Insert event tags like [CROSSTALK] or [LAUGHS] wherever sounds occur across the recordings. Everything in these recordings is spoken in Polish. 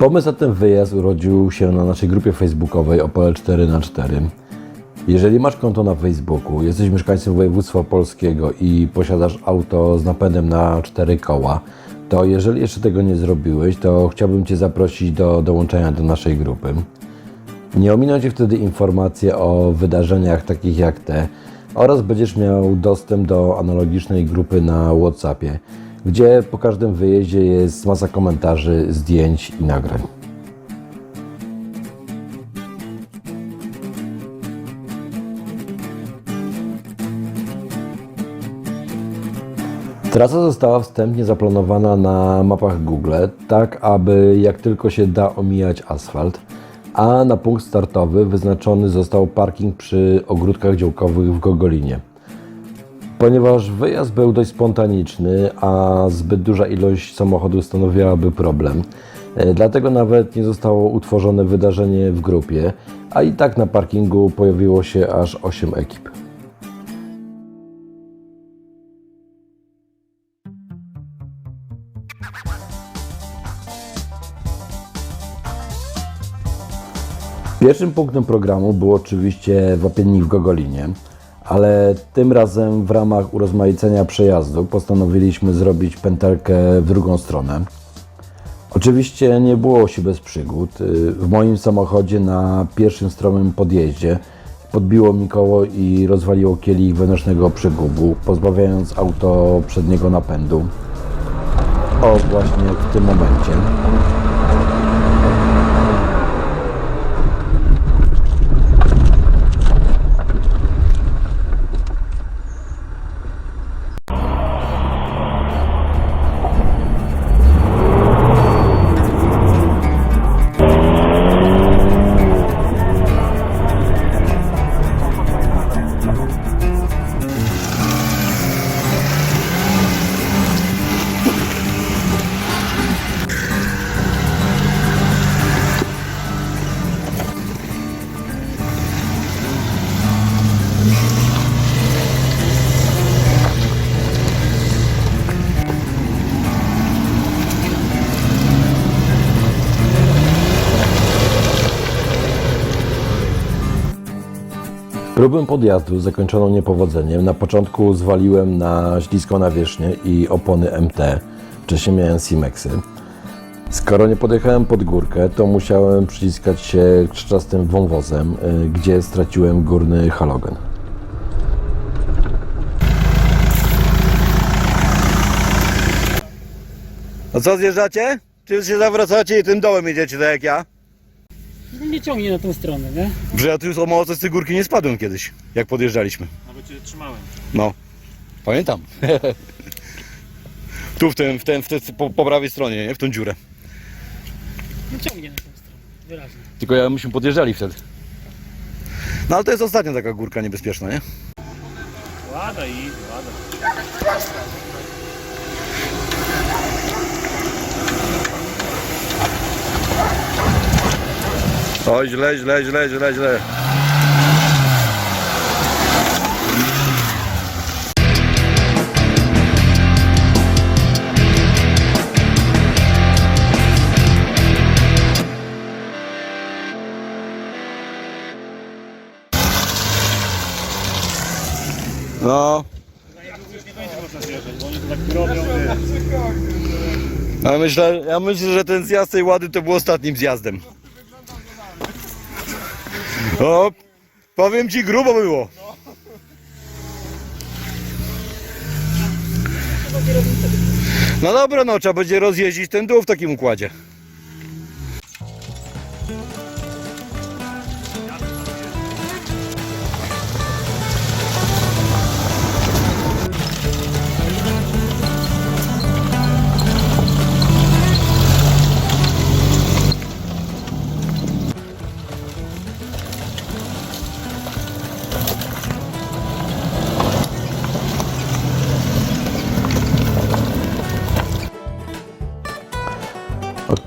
Pomysł na ten wyjazd urodził się na naszej grupie facebookowej Opel 4x4. Jeżeli masz konto na Facebooku, jesteś mieszkańcem województwa polskiego i posiadasz auto z napędem na cztery koła, to jeżeli jeszcze tego nie zrobiłeś, to chciałbym Cię zaprosić do dołączenia do naszej grupy. Nie ominą Cię wtedy informacje o wydarzeniach takich jak te oraz będziesz miał dostęp do analogicznej grupy na WhatsAppie, gdzie po każdym wyjeździe jest masa komentarzy, zdjęć i nagrań. Trasa została wstępnie zaplanowana na mapach Google, tak aby jak tylko się da omijać asfalt, a na punkt startowy wyznaczony został parking przy ogródkach działkowych w Gogolinie. Ponieważ wyjazd był dość spontaniczny, a zbyt duża ilość samochodów stanowiłaby problem, e, dlatego nawet nie zostało utworzone wydarzenie w grupie, a i tak na parkingu pojawiło się aż 8 ekip. Pierwszym punktem programu był oczywiście wapiennik w Gogolinie, ale tym razem w ramach urozmaicenia przejazdu postanowiliśmy zrobić pętelkę w drugą stronę. Oczywiście nie było się bez przygód. Y, W moim samochodzie na pierwszym stromym podjeździe podbiło mi koło i rozwaliło kielich wewnętrznego przegubu, pozbawiając auto przedniego napędu. O, właśnie w tym momencie. Próbę podjazdu zakończoną niepowodzeniem na początku zwaliłem na śliską nawierzchnię i opony MT. Wcześniej miałem Simexy. Skoro nie podjechałem pod górkę, to musiałem przyciskać się krzyczastym wąwozem, y, gdzie straciłem górny halogen. No co, zjeżdżacie? Czy się zawracacie i tym dołem jedziecie, tak jak ja? Nie ciągnie na tą stronę, nie? Że ja tu już o mało co z tej górki nie spadłem kiedyś, jak podjeżdżaliśmy. Nawet cię trzymałem. No, pamiętam. tu w tym, w tym, w tym po, po prawej stronie, nie? W tą dziurę. Nie ciągnie na tą stronę, wyraźnie. Tylko ja myśmy podjeżdżali wtedy. No ale to jest ostatnia taka górka niebezpieczna, nie? Łada i łada. Oj, źle, źle, źle, źle, źle. No, ja myślę, ja myślę, że ten zjazd tej łady to był ostatnim zjazdem. O, powiem ci, grubo było. No dobra, no trzeba będzie rozjeździć ten dół w takim układzie.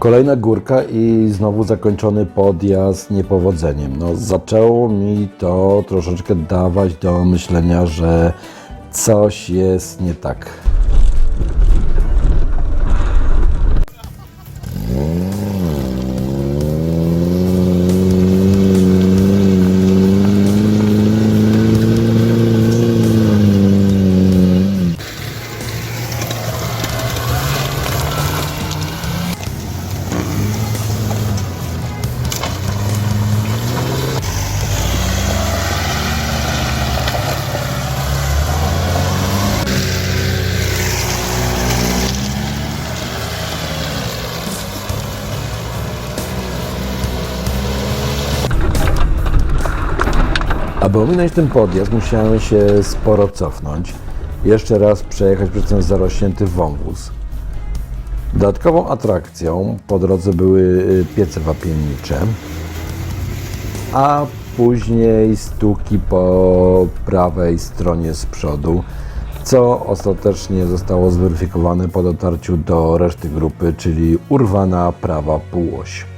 Kolejna górka i znowu zakończony podjazd niepowodzeniem. No, zaczęło mi to troszeczkę dawać do myślenia, że coś jest nie tak. Aby ominąć ten podjazd, musiałem się sporo cofnąć. Jeszcze raz przejechać przez ten zarośnięty wąwóz. Dodatkową atrakcją po drodze były y, piece wapiennicze, a później stuki po prawej stronie z przodu, co ostatecznie zostało zweryfikowane po dotarciu do reszty grupy, czyli urwana prawa półoś.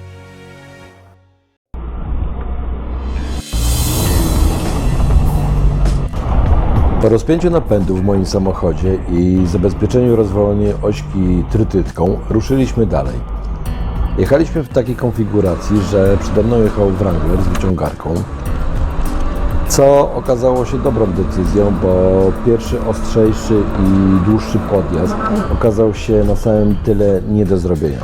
Po rozpięciu napędu w moim samochodzie i zabezpieczeniu rozwalonej ośki trytytką ruszyliśmy dalej. Jechaliśmy w takiej konfiguracji, że przede mną jechał Wrangler z wyciągarką, co okazało się dobrą decyzją, bo pierwszy ostrzejszy i dłuższy podjazd okazał się na samym tyle nie do zrobienia.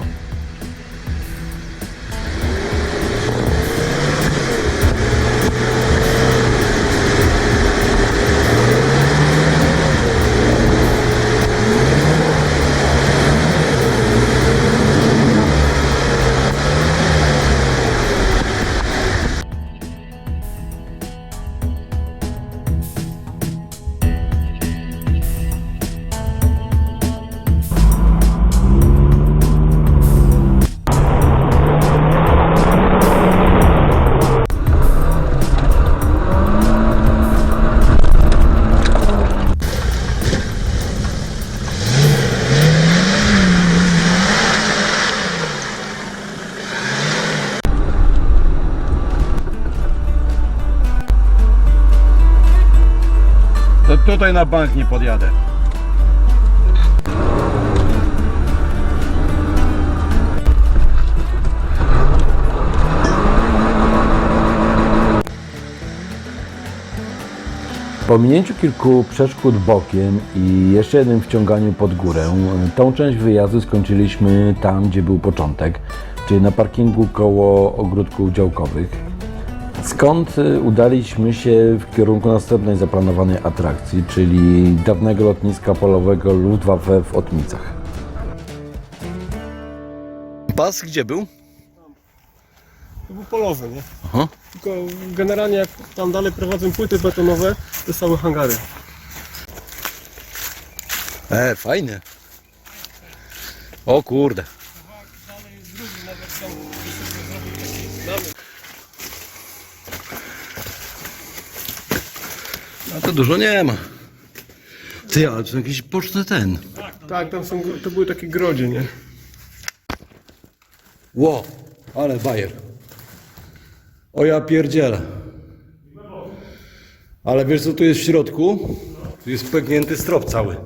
Na bank nie podjadę. Po minięciu kilku przeszkód bokiem i jeszcze jednym wciąganiu pod górę, tą część wyjazdu skończyliśmy tam, gdzie był początek, czyli na parkingu koło ogródków działkowych. Skąd y, udaliśmy się w kierunku następnej zaplanowanej atrakcji, czyli dawnego lotniska polowego Luftwaffe w Otmicach. Pas gdzie był? To był polowy, nie? Aha. Tylko generalnie jak tam dalej prowadzą płyty betonowe, to są hangary. E, fajnie. O kurde. To dużo nie ma. Ty, ale to jakiś poczty ten. Tak, tam są, to były takie grodzie, nie? Ło, ale bajer. O ja pierdzielę. Ale wiesz co tu jest w środku? Tu jest pęknięty strop cały.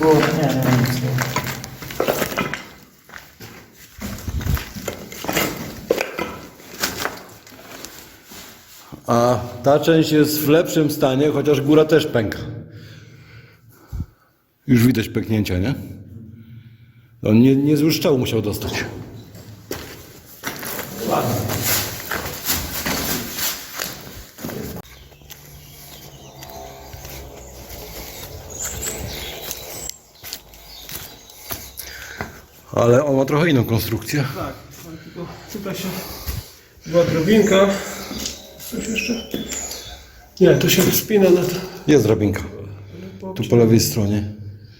Było, nie, nie, nie. A ta część jest w lepszym stanie, chociaż góra też pęka. Już widać pęknięcia, nie? On nie, niezły strzał musiał dostać. Ale on ma trochę inną konstrukcję. Tak, tylko tutaj się była drobinka. Nie, to się wspina na to. Jest drabinka. Tu po lewej stronie.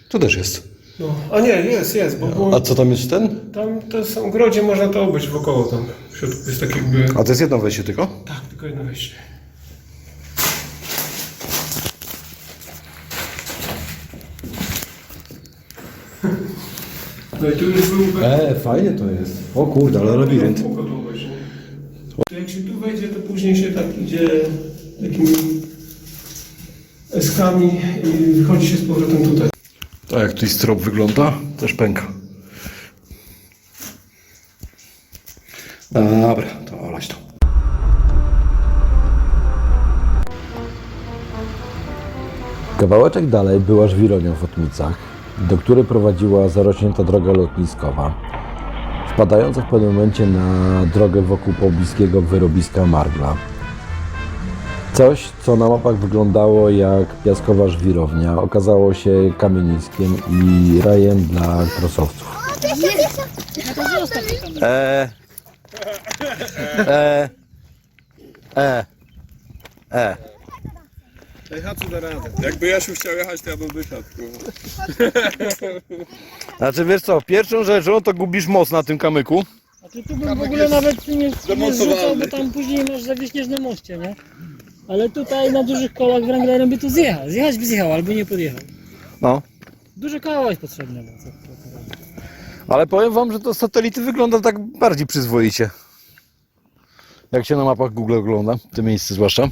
Tu też jest. No. A nie, jest, jest, bo było, A co tam jest ten? tam to są grodzie, można to obejść wokoło tam. W środku jest tak jakby... A to jest jedno wejście tylko? Tak, tylko jedno wejście. No i tu już byłby... E, fajnie to jest. O kurde, ale nie? To jak się tu wejdzie, to później się tak idzie takimi eskami i wychodzi się z powrotem tutaj. Tak jak tu strop wygląda, też pęka. Dobra, to olać to. Kawałeczek dalej była żwirownia w Otmicach, do której prowadziła zarośnięta droga lotniskowa, wpadająca w pewnym momencie na drogę wokół pobliskiego wyrobiska Margla. Coś, co na mapach wyglądało jak piaskowa żwirownia, okazało się kamieniskiem i rajem dla krosowców. E. E. E. E. Jakby Jasiu chciał jechać, to ja bym wysiadł. kurwa. [LAUGHS] Znaczy wiesz co, pierwszą rzeczą to gubisz moc na tym kamyku. A ty tu bym w ogóle nawet nie, nie zrzucał, bo tam później masz zawiśniesz na moście, nie? Ale tutaj na dużych kołach Wranglerem by tu zjechał. Zjechać by zjechał, albo nie podjechał. No. Duże koło jest potrzebne. No, co, co. Ale powiem wam, że to z satelity wygląda tak bardziej przyzwoicie. Jak się na mapach Google ogląda, te miejsce zwłaszcza.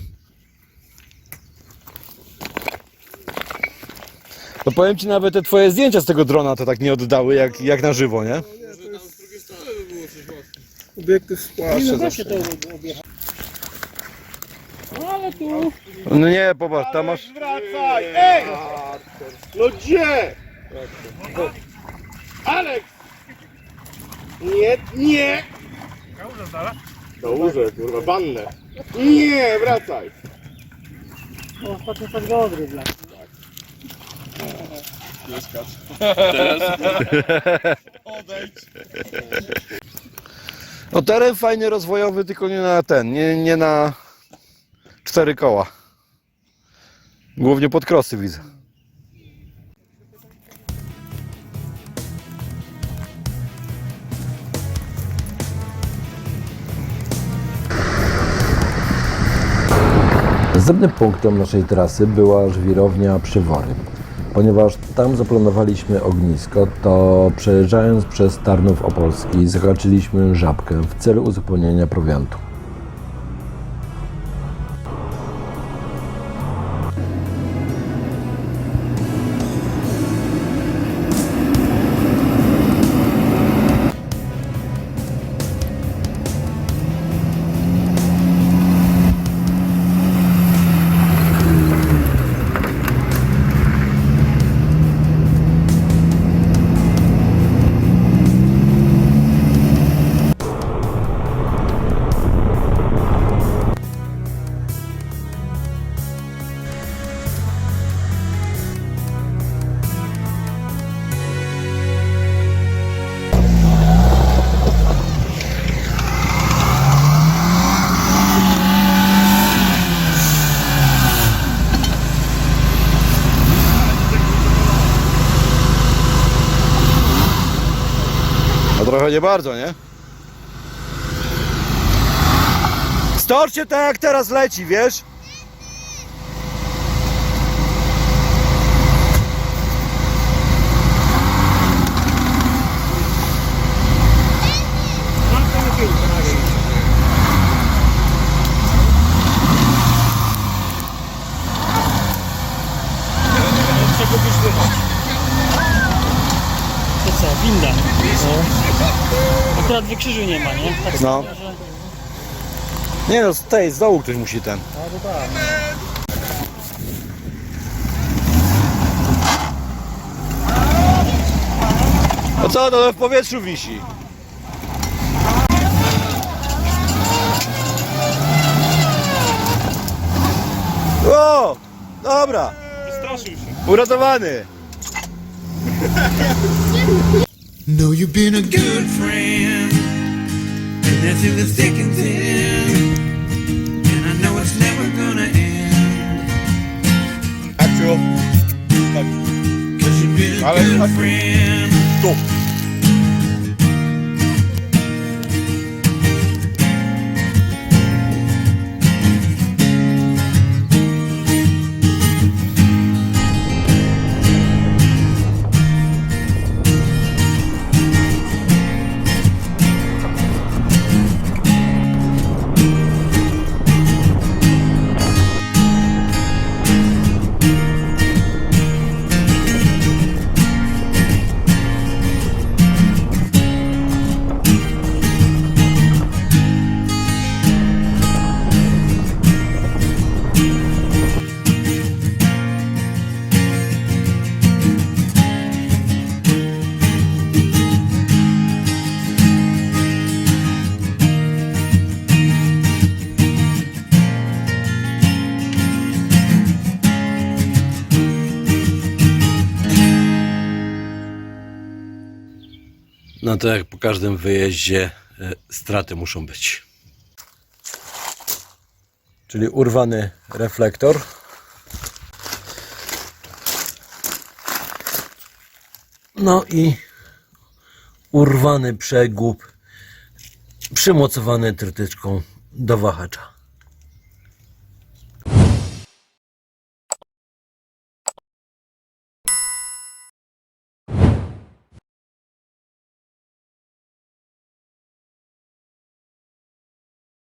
To powiem ci nawet te twoje zdjęcia z tego drona to tak nie oddały jak, jak na żywo, nie? Obiektyw Nie, spłaszcza no da zawsze. się to objechać. No tu... No nie, popatrz, tam masz... Wracaj! Ej! No gdzie? Aleks! Nie, nie! Łóżek, kurwa, bannę. Nie, wracaj! O, ostatnio tak dobry dla. No teren fajny, rozwojowy, tylko nie na ten, nie, nie na cztery koła. Głównie pod krosy widzę. Następnym punktem naszej trasy była żwirownia Przywory. Ponieważ tam zaplanowaliśmy ognisko, to przejeżdżając przez Tarnów Opolski zahaczyliśmy żabkę w celu uzupełnienia prowiantu. Trochę nie bardzo, nie? Storcie tak jak teraz leci, wiesz? To co, winda. Akurat wykrzyżu nie ma, nie? Tak No. sprawia, że... Nie no, z tej, z dołu ktoś musi ten. No to tak. No co, to w powietrzu wisi. O! Dobra! Wystraszył się. Uratowany! Know you've been a good friend, that's in the thick and thin. And I know it's never gonna end. Tak. Cause you've been a good friend. No to jak po każdym wyjeździe e, straty muszą być. Czyli urwany reflektor. No i urwany przegub przymocowany trytyczką do wahacza.